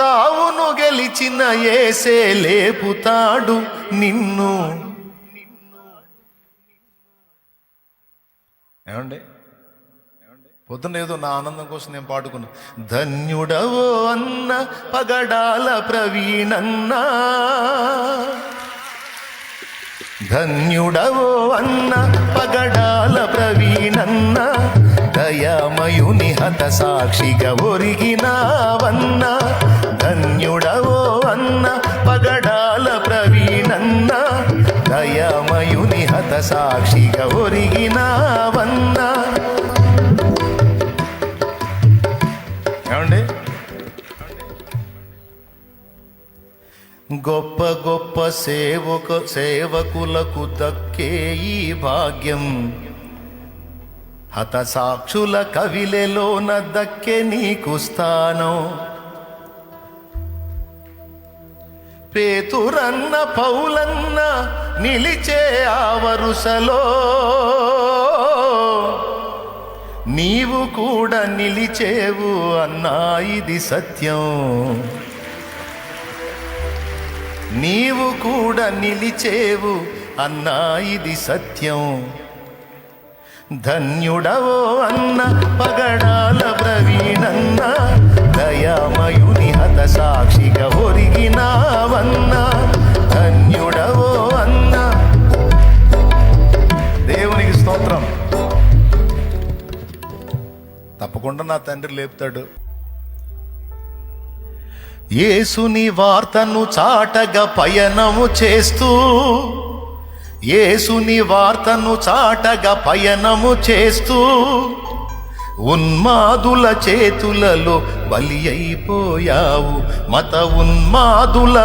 చావును గెలిచిన ఏసే లేపుతాడు నిన్ను. ఏమండి? పొద్దున ఏదో నా ఆనందం కోసం నేను పాడుకున్నా. ధన్యుడవో అన్న పగడాల ప్రవీణన్నా. ధన్యుడవో అన్న పగడాల ప్రవీణన్న. దయామయుని హత సాక్షిగా ఒరిగినావన్న ధన్యుడవో అన్న పగడాల ప్రవీణన్న దయామయుని హత సాక్షిగా ఒరిగినావన్న. ఏమండి? గొప్ప గొప్ప సేవక సేవకులకు దక్కే ఈ భాగ్యం. హతసాక్షుల కవిలెలోన దక్కె నీకు స్థానం. పేతురన్న పౌలన్న నిలిచే ఆ వరుసలో నీవు కూడా నిలిచేవు అన్నా ఇది సత్యం. నీవు కూడా నిలిచేవు అన్నా ఇది సత్యం. ధన్యుడవో అన్న పగడాల ప్రవీణన్న దయామయుని హత సాక్షిగా ఒరిగినావన్న ధన్యుడవో అన్న. దేవునికి స్తోత్రం. తప్పకుండా నా తండ్రి లేపుతాడు. యేసుని వార్తను చాటగా పయనము చేస్తూ యేసుని వార్తను చాటగా పయనము చేస్తూ ఉన్మాదుల చేతులలో బలి అయిపోయావు. మత ఉన్మాదుల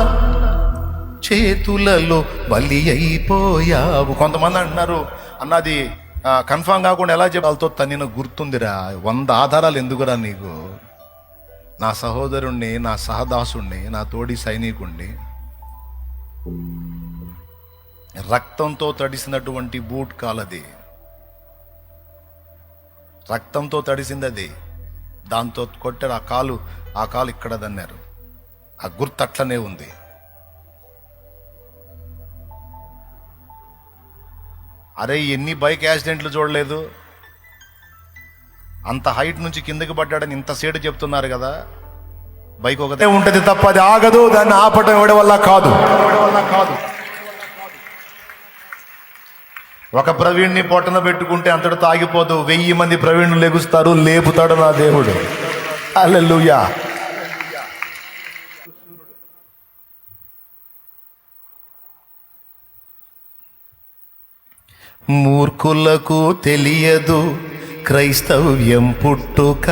చేతులలో బలి అయిపోయావు. కొంతమంది అంటున్నారు అన్నది కన్ఫామ్ కాకుండా ఎలా చెప్పాలతో తన గుర్తుందిరా. వంద ఆధారాలు ఎందుకురా నీకు? నా సహోదరుణ్ణి నా సహదాసుణ్ణి నా తోడి సైనికుణ్ణి రక్తంతో తడిసినటువంటి బూట్ కాలది. రక్తంతో తడిసింది అది దాంతో కొట్టారు. ఆ కాలు ఆ కాలు ఇక్కడ దన్నారు. ఆ గుర్తు అట్లనే ఉంది. అరే ఎన్ని బైక్ యాక్సిడెంట్లు చూడలేదు. అంత హైట్ నుంచి కిందకి పడ్డాడని ఇంత సేటు చెప్తున్నారు కదా. బైక్ ఒకటే ఉంటది తప్ప అది ఆగదు దాన్ని ఆపటం ఎవడి వల్ల కాదు. కాదు. ఒక ప్రవీణ్ణి పొట్టన పెట్టుకుంటే అంతటితో ఆగిపోదు వెయ్యి మంది ప్రవీణ్లు లెగుస్తారు లేపుతాడు నా దేవుడు. అల్లెలుయా మూర్ఖులకు తెలియదు క్రైస్తవ్యం పుట్టుక.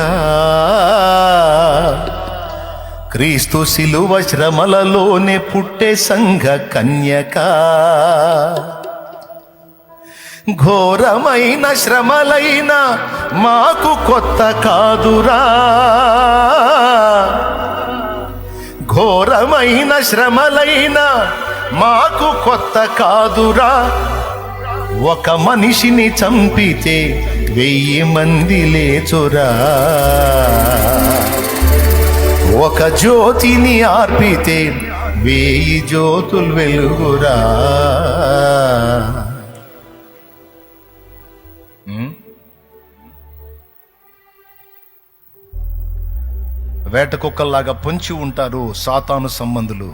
క్రీస్తు శిలువ శ్రమలలోనే పుట్టే సంఘ కన్యకా. ఘోరమైన శ్రమలైన మాకు కొత్త కాదురా. ఘోరమైన శ్రమలైన మాకు కొత్త కాదురా. ఒక మనిషిని చంపితే వెయ్యి మంది లేచురా. ఒక జ్యోతిని ఆర్పితే వెయ్యి జ్యోతులు వెలుగురా. వేట కుక్కల్లాగా పొంచి ఉంటారు సాతాను సంబంధులు.